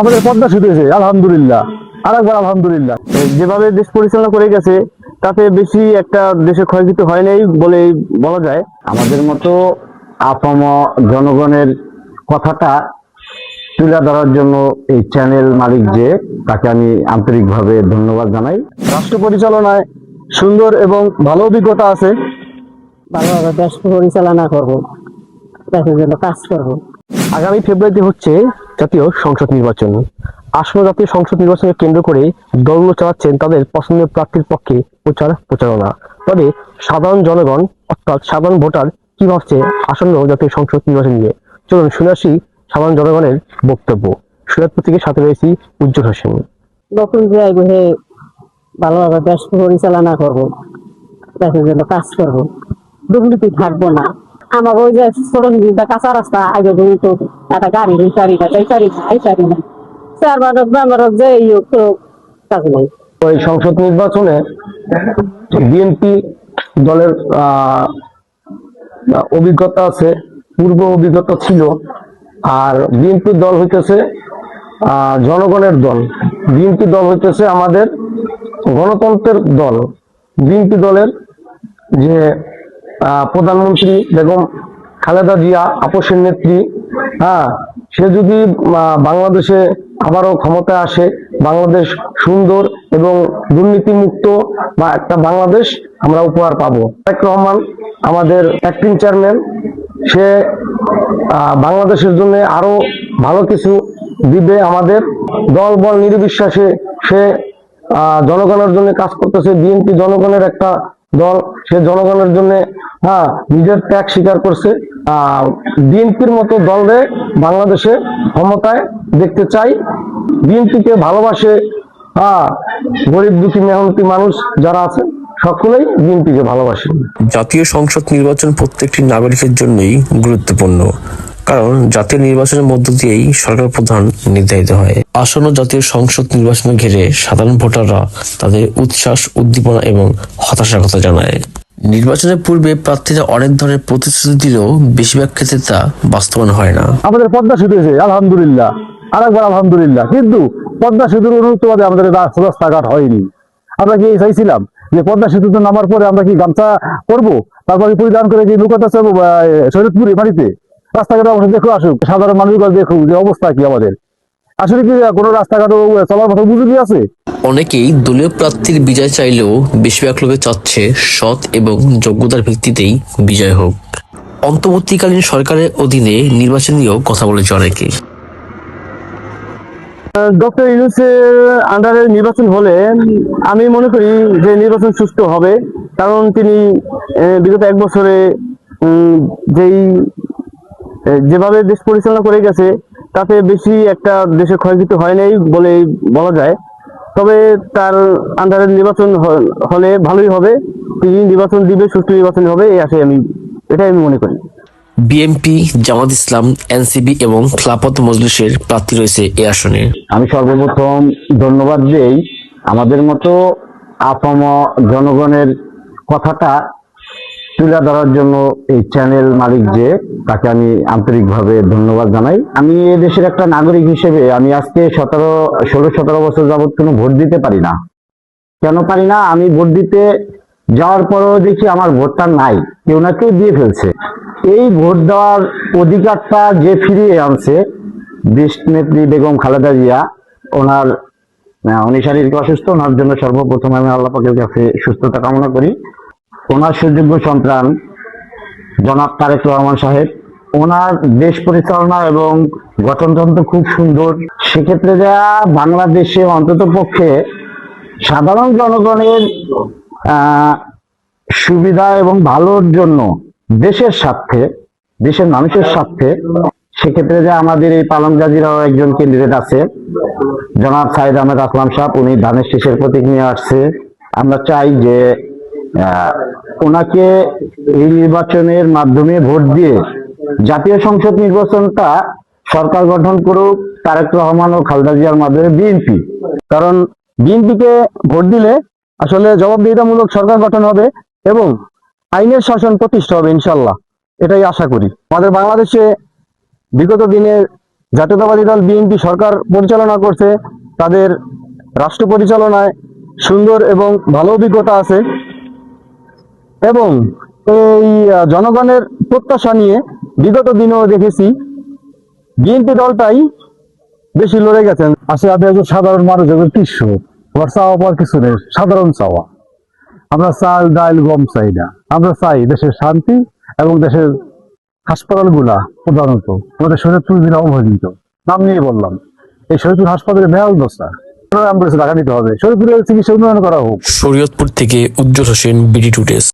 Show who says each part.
Speaker 1: আমাদের পদ্মা সেতু হয়েছে আলহামদুলিল্লাহ। আর একবার আলহামদুলিল্লাহ যেভাবে দেশ পরিচালনা করে গেছে তাতে বেশি একটা দেশে ক্ষয়ক্ষতি হয় নাই বলে বলা যায়।
Speaker 2: আমাদের মতো আপাম জনগণের কথাটা তুলে ধরার জন্য এই চ্যানেল মালিক যে তাকে আমি আন্তরিকভাবে ধন্যবাদ জানাই।
Speaker 1: রাষ্ট্র পরিচালনায় সুন্দর এবং ভালো অভিজ্ঞতা আছে।
Speaker 3: ভালোভাবে দেশ পরিচালনা করব। দেশের জন্য কাজ করব।
Speaker 1: আগামী ফেব্রুয়ারিতে হচ্ছে জাতীয় সংসদ নির্বাচন। আসন্ন জাতীয় সংসদ নির্বাচনকে কেন্দ্র করে দলগুলো চালাচ্ছেন তাদের পছন্দের প্রার্থীর পক্ষে প্রচার প্রচারণা। তবে সাধারণ জনগণ, অর্থাৎ সাধারণ ভোটার, কি ভাবছে আসন্ন জাতীয় সংসদ নির্বাচন নিয়ে? চলুন শুনে আসি সাধারণ জনগণের বক্তব্য। সুরাতপুর থেকে সাথে রয়েছি উজ্জ্বল হোসেন।
Speaker 3: নতুন যে আইব ভালোভাবে দেশ পরিচালনা করব, দেশের জন্য কাজ করব, দুর্নীতি থাকব না। কাঁচা রাস্তা, আগে গাড়ি না। এই চার
Speaker 1: ওই সংসদ নির্বাচনে বিএনপি দলের অভিজ্ঞতা আছে, পূর্ব অভিজ্ঞতা ছিল, আর বিএনপি দল হইতেছে জনগণের দল। বিএনপি দল হইতেছে আমাদের গণতন্ত্রের দল। বিএনপি দলের যে প্রধানমন্ত্রী বেগম খালেদা জিয়া, আপোষের নেত্রী হ্যাঁ সে যদি বাংলাদেশে আবারও ক্ষমতায় আসে, বাংলাদেশ সুন্দর এবং দুর্নীতিমুক্ত বা একটা বাংলাদেশ আমরা উপহার পাবো। তারেক রহমান আমাদের অ্যাক্টিং চেয়ারম্যান সে বাংলাদেশের জন্য আরও ভালো কিছু দিবে আমাদের। দল বল নির্বিশ্বাসে সে জনগণের জন্য কাজ করতেছে। বিএনপি জনগণের একটা দল, সে জনগণের জন্য হ্যাঁ নিজের ত্যাগ স্বীকার করছে। বিএনপির মতো দলরে বাংলাদেশে ক্ষমতায় দেখতে চাই। বিএনপিকে ভালোবাসে হ্যাঁ গরিব দুঃখী মেহনতি মানুষ যারা আছে, সকলেই বিএনপিকে ভালোবাসে।
Speaker 4: জাতীয় সংসদ নির্বাচন প্রত্যেকটি নাগরিকের জন্যই গুরুত্বপূর্ণ। কারণ জাতীয় নির্বাচনের মধ্য দিয়েই সরকার প্রধান নির্ধারিত হয়। আসন্ন জাতীয় সংসদ নির্বাচন ঘিরে সাধারণ ভোটাররা তাদের উচ্ছ্বাস, উদ্দীপনা এবং হতাশার কথা জানায়। নির্বাচনের পূর্বে প্রার্থীরা অনেক ধরনের প্রতিশ্রুতি দিলেও বেশিরভাগ ক্ষেত্রে তা বাস্তবায়ন হয় না।
Speaker 1: আমাদের পদ্মা সেতু হয়েছে, আলহামদুলিল্লাহ। আর একবার আলহামদুলিল্লাহ। কিন্তু পদ্মা সেতুর অনুরুক্তবাদে আমাদের রাস্তাঘাট হয়নি। আমরা কি চাইছিলাম যে পদ্মা সেতুতে নামার পরে আমরা কি গামছা করব তারপরে পরিধান করে কি লুকাতে চাবো শরীরপুরি বাড়িতে? রাস্তাঘাট অবস্থা দেখো আসুক। সাধারণ মানুষগুলো দেখুক যে অবস্থা কি আমাদের। আসলে কি কোনো রাস্তাঘাটও চলার মতো বুঝুকি আছে?
Speaker 4: অনেকেই দলীয় প্রার্থীর বিজয় চাইলেও বেশিরভাগ লোকে চাচ্ছে সৎ এবং যোগ্যতার ভিত্তিতেই বিজয় হোক। অন্তর্বর্তীকালীন সরকারের অধীনে নির্বাচন নিয়েও কথা বলেছে অনেকে
Speaker 1: ডক্টর ইউনুসের আন্ডারে নির্বাচন হলে আমি মনে করি যে নির্বাচন সুষ্ঠু হবে। কারণ তিনি বিগত এক বছরে যেই যেভাবে দেশ পরিচালনা করে গেছে তাতে বেশি একটা দেশে ক্ষয়ক্ষতি হয় নাই বলে বলা যায়। তবে তার আন্ডারে নির্বাচন হলে ভালোই হবে। তিনি নির্বাচন দিবে সুষ্ঠু নির্বাচন হবে এই আশায় আমি এটাই আমি মনে করি।
Speaker 4: বিএনপি জামাত ইসলাম এনসিবি এবং খেলাপথ মজলিসের প্রার্থী রয়েছে এ আসনে।
Speaker 2: আমি সর্বপ্রথম ধন্যবাদ দেই আমাদের মতো আপাম জনগণের কথাটা তুলে ধরার জন্য এই চ্যানেল মালিক যে, তাকে আমি আন্তরিকভাবে ধন্যবাদ জানাই। আমি এ দেশের একটা নাগরিক হিসেবে আমি আজকে সতেরো, ষোলো, সতেরো বছর যাবত কোনো ভোট দিতে পারি না। কেন পারি না? আমি ভোট দিতে যাওয়ার পরেও দেখি আমার ভোটটা নাই। কেউ না কেউ দিয়ে ফেলছে। এই ভোট দেওয়ার অধিকারটা যে ফিরিয়ে আনছে দেশ নেত্রী বেগম খালেদা জিয়া, ওনার উনি শারীরিক অসুস্থ, ওনার জন্য সর্বপ্রথম আমি আল্লাহ পাকের কাছে সুস্থতা কামনা করি। ওনার সুযোগ্য সন্তান জনাব তারেক রহমান সাহেব। ওনার দেশ পরিচালনা এবং গঠনতন্ত্র খুব সুন্দর। সেক্ষেত্রে যা বাংলাদেশে অন্তত পক্ষে সাধারণ জনগণের সুবিধা এবং ভালোর জন্য দেশের স্বার্থে, দেশের মানুষের স্বার্থে, সেক্ষেত্রে যে আমাদের এই পালন গাজীরাও একজন ক্যান্ডিডেট আছে, জনাব সাইদ আহমেদ আসলাম সাহেব, উনি ধানের শেষের প্রতীক নিয়ে আসছে। আমরা চাই যে ওনাকে এই নির্বাচনের মাধ্যমে ভোট দিয়ে জাতীয় সংসদ নির্বাচনটা সরকার গঠন করুক, তারেক রহমান ও খালেদা জিয়ার মাধ্যমে বিএনপি।
Speaker 1: কারণ বিএনপিকে ভোট দিলে আসলে জবাবদিহিতামূলক সরকার গঠন হবে এবং আইনের শাসন প্রতিষ্ঠা হবে ইনশাল্লাহ এটাই আশা করি। আমাদের বাংলাদেশে বিগত দিনের
Speaker 5: জাতীয়তাবাদী দল বিএনপি সরকার পরিচালনা করছে, তাদের রাষ্ট্র পরিচালনায় সুন্দর এবং ভালো অভিজ্ঞতা আছে। এবং এই জনগণের প্রত্যাশা নিয়ে বিগত দিনেও দেখেছি, বিএনপি দলটাই বেশি লড়ে গেছেন।
Speaker 6: আসলে আমি একজন সাধারণ মানুষ, একজন কৃষক। আমার চাওয়া পাওয়ার কিছু নেই, সাধারণ চাওয়া। আমরা চাল, ডাল, গম চাই না। আমরা চাই দেশের শান্তি এবং দেশের হাসপাতালগুলা প্রধানত, আমাদের শরীরপুর জেলা অবহেলিত। নাম নিয়ে বললাম, এই শরীরপুর হাসপাতালে বেহাল দশা অ্যাম্বুলেন্স টাকা নিতে হবে। শরীরপুরের চিকিৎসা উন্নয়ন করা হোক।
Speaker 4: শরীয়তপুর থেকে উজ্জ্বল হোসেন, বিডি টুডেস